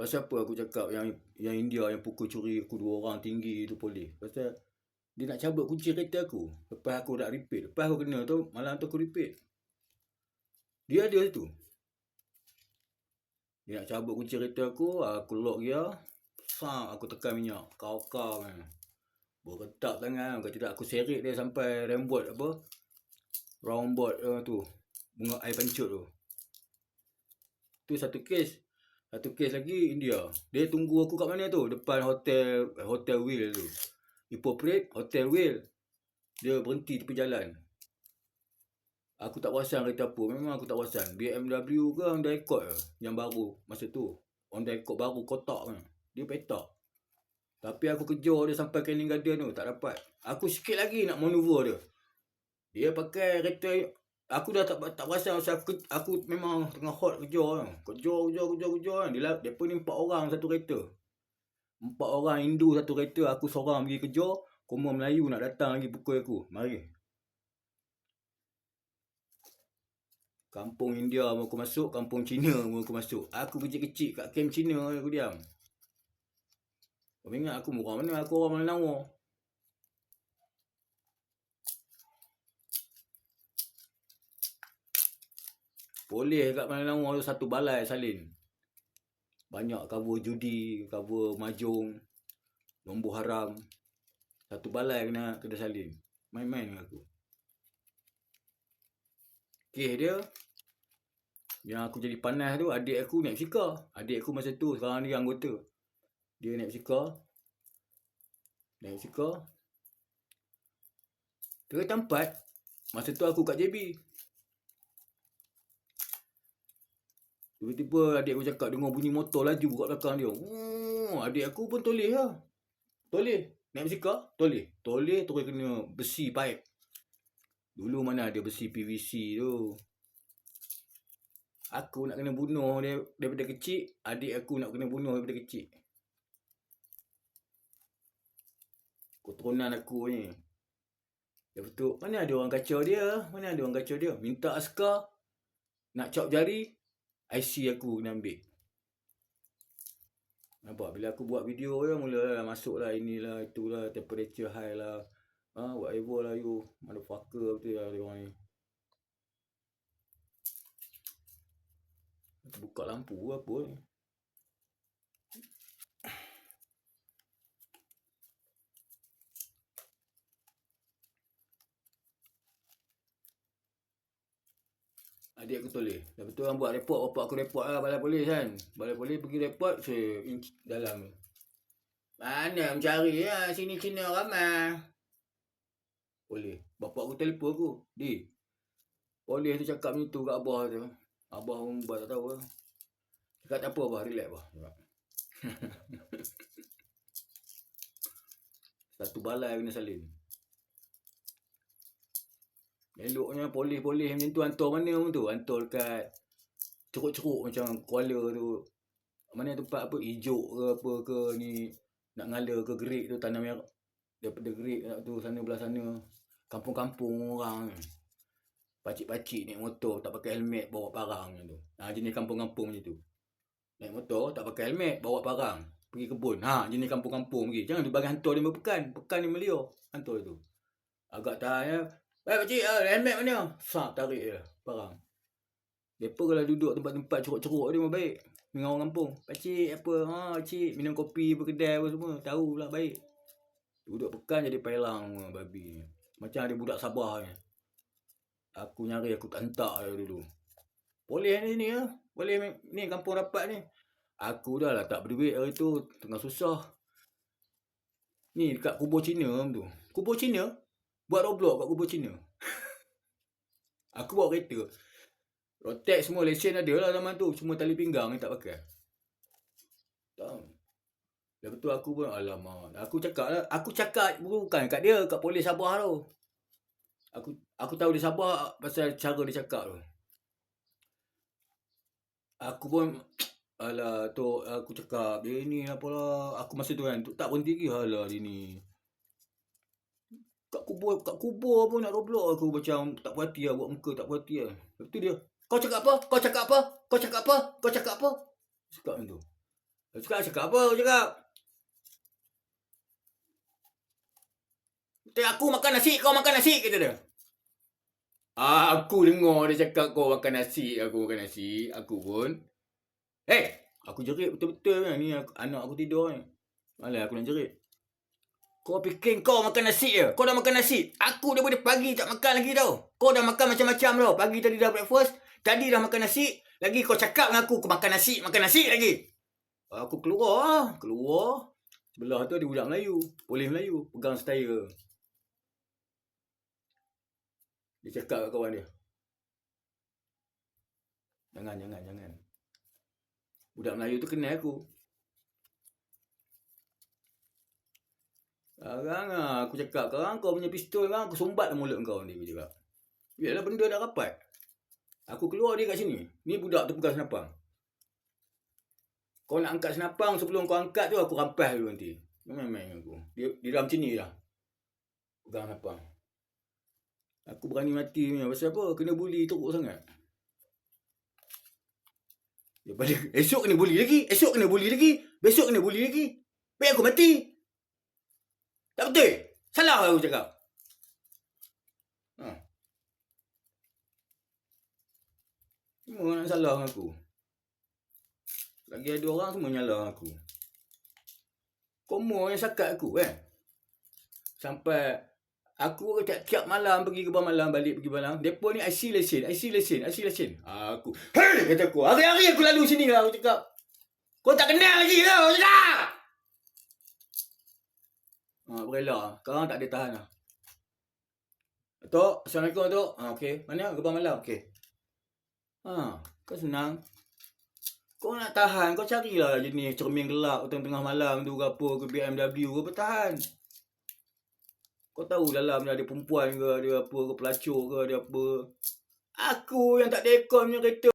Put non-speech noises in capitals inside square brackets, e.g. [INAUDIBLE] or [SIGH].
Pasal apa aku cakap yang yang India yang pukul curi aku dua orang tinggi tu polis. Pasal dia nak cabut kunci kereta aku. Lepas aku nak repeat. Lepas aku kena tu, malam tu aku repeat. Dia ada tu. Dia nak cabut kunci kereta aku, aku lock dia. Sang aku tekan minyak. Kau-kau kan. Bergetak tangan. Kalau tidak aku seret dia sampai rembot apa. Roundboard uh, tu. Bunga air pencut tu. Tu satu kes. Satu kes lagi India. Dia tunggu aku kat mana tu? Depan hotel hotel Will tu. Ipoh Parade, Hotel Will. Dia berhenti tepi jalan. Aku tak perasan kereta apa. Memang aku tak perasan. BMW ke Honda Accord ke? Yang baru masa tu. Honda Accord baru kotak kan. Dia petak. Tapi aku kejar dia sampai Canning Garden tu. Tak dapat. Aku sikit lagi nak maneuver dia. Dia pakai kereta Aku dah tak tak perasan pasal aku, aku memang tengah hot kejar kan. Kejar, kejar, kejar, kejar kan. Dia, pun ni empat orang satu kereta. Empat orang Hindu satu kereta. Aku seorang pergi kejar. Kumur Melayu nak datang lagi pukul aku. Mari. Kampung India pun aku masuk. Kampung Cina pun aku masuk. Aku kecil-kecil kat camp Cina aku diam. Kau ingat aku orang mana? Aku orang Melawar. Boleh kat mana nama tu satu balai salin. Banyak cover judi, cover mahjong, nombor haram. Satu balai kena kena salin. Main-main dengan aku. Kes dia, yang aku jadi panas tu, adik aku naik bersika. Adik aku masa tu, sekarang dia anggota. Dia naik bersika. Naik bersika. Terus tempat, masa tu aku kat JB. Tiba-tiba adik aku cakap dengar bunyi motor laju kat belakang dia. Oh, adik aku pun toleh lah. Toleh. Naik bersika, toleh. Toleh terus kena besi pipe. Dulu mana ada besi PVC tu. Aku nak kena bunuh dia daripada kecil. Adik aku nak kena bunuh daripada kecil. Keturunan aku ni. Lepas tu, mana ada orang kacau dia? Mana ada orang kacau dia? Minta askar. Nak cop jari. IC aku kena ambil. Nampak bila aku buat video ya mula lah masuk lah inilah itulah temperature high lah. Ha, whatever lah you motherfucker betul lah dia orang ni. Buka lampu apa ni. Adik aku toleh. Lepas tu orang buat report, bapak aku report lah balai polis kan. Balai polis pergi report, saya dalam ni. Mana mencari ya, sini Cina ramai. Boleh. Bapak aku telefon aku. Di. Polis tu cakap macam tu kat abah tu. Abah pun buat tak tahu lah. Cakap tak apa abah, relax abah. [LAUGHS] Satu balai kena salin. Eloknya polis-polis macam tu hantar mana pun tu. Hantar dekat ceruk-ceruk macam Kuala tu. Mana tempat apa hijau ke apa ke ni nak ngala ke gerik tu tanam merah. Daripada gerik tu sana belah sana. Kampung-kampung orang. Pacik-pacik naik motor tak pakai helmet bawa parang tu. Ha, jenis kampung-kampung macam tu. Naik motor tak pakai helmet bawa parang. Pergi kebun. Ha, jenis kampung-kampung pergi. Jangan dia bagi hantar dia berpekan. Pekan dia melior. Hantar tu. Agak tahan ya. Eh pakcik, ah, helmet mana? Sak tarik dia, parang. Depa kalau duduk tempat-tempat ceruk-ceruk dia mah baik. Dengan orang kampung. Pakcik apa? Ha, pakcik minum kopi apa kedai apa semua. Tahu lah baik. Duduk pekan jadi pelang babi. Macam ada budak Sabah ni. Aku nyari aku tak hentak dia dulu. Boleh ni ni ya. Boleh ni kampung rapat ni. Aku dah lah tak berduit hari tu. Tengah susah. Ni dekat kubur Cina tu. Kubur Cina? Buat Roblox kat kubur Cina. [LAUGHS] aku bawa kereta. Rotex semua lesen ada lah zaman tu. Cuma tali pinggang ni tak pakai. Tak. Lepas tu aku pun alamak. Aku cakap lah. Aku cakap bukan kat dia. Kat polis Sabah tu. Aku aku tahu dia Sabah pasal cara dia cakap tu. Aku pun Alah tu aku cakap dia ni apalah aku masa tu kan tak berhenti lagi halah dia ni kat kubur kat kubur pun nak roblok aku macam tak puas hati lah buat muka tak puas hati lah. Lepas tu dia, kau cakap apa? Kau cakap apa? Kau cakap apa? Kau cakap apa? Cakap macam tu. Cakap cakap apa kau cakap? Kata aku makan nasi, kau makan nasi kata dia. Ah, aku dengar dia cakap kau makan nasi, aku makan nasi, aku pun. Eh, hey, aku jerit betul-betul ni aku, anak aku tidur ni. Malah aku nak jerit. Kau fikir kau makan nasi je? Kau dah makan nasi? Aku daripada pagi tak makan lagi tau. Kau dah makan macam-macam tau. Pagi tadi dah breakfast, tadi dah makan nasi, lagi kau cakap dengan aku, kau makan nasi, makan nasi lagi. Aku keluar. Keluar. Sebelah tu ada budak Melayu. Polis Melayu. Pegang setaya. Dia cakap kat kawan dia. Jangan, jangan, jangan. Budak Melayu tu kenal aku. Sekarang lah aku cakap sekarang kau punya pistol kan aku sumbat mulut kau ni aku cakap. Biarlah benda dah rapat. Aku keluar dia kat sini. Ni budak tu pegang senapang. Kau nak angkat senapang sebelum kau angkat tu aku rampas dulu nanti. Main-main aku. Dia, dia dalam sini dah. Pegang senapang. Aku berani mati ni. Pasal apa? Kena bully teruk sangat. Daripada [LAUGHS] esok kena bully lagi. Esok kena bully lagi. Besok kena bully lagi. Baik aku mati. Tak betul. Salah aku cakap. Ha. Semua nak salah dengan aku. Lagi ada orang semua nyalah aku. Komo yang sakat aku kan. Sampai aku tiap-tiap malam pergi ke malam balik pergi malam. Depa ni IC lesen, IC lesen, IC lesen. Aku, "Hei!" kata aku. Hari-hari aku lalu sini lah aku cakap. Kau tak kenal lagi ke? Aku cakap. Ha, berela. Sekarang tak ada tahan lah. Tok, Assalamualaikum Tok. Ha, okey. Mana? Gebang malam. Okey. Ha, kau senang. Kau nak tahan, kau carilah jenis cermin gelap tengah-tengah malam tu ke apa, ke BMW ke bertahan. Kau tahu dalam ni ada perempuan ke, ada apa ke, pelacur ke, ada apa. Aku yang tak aircon punya kereta.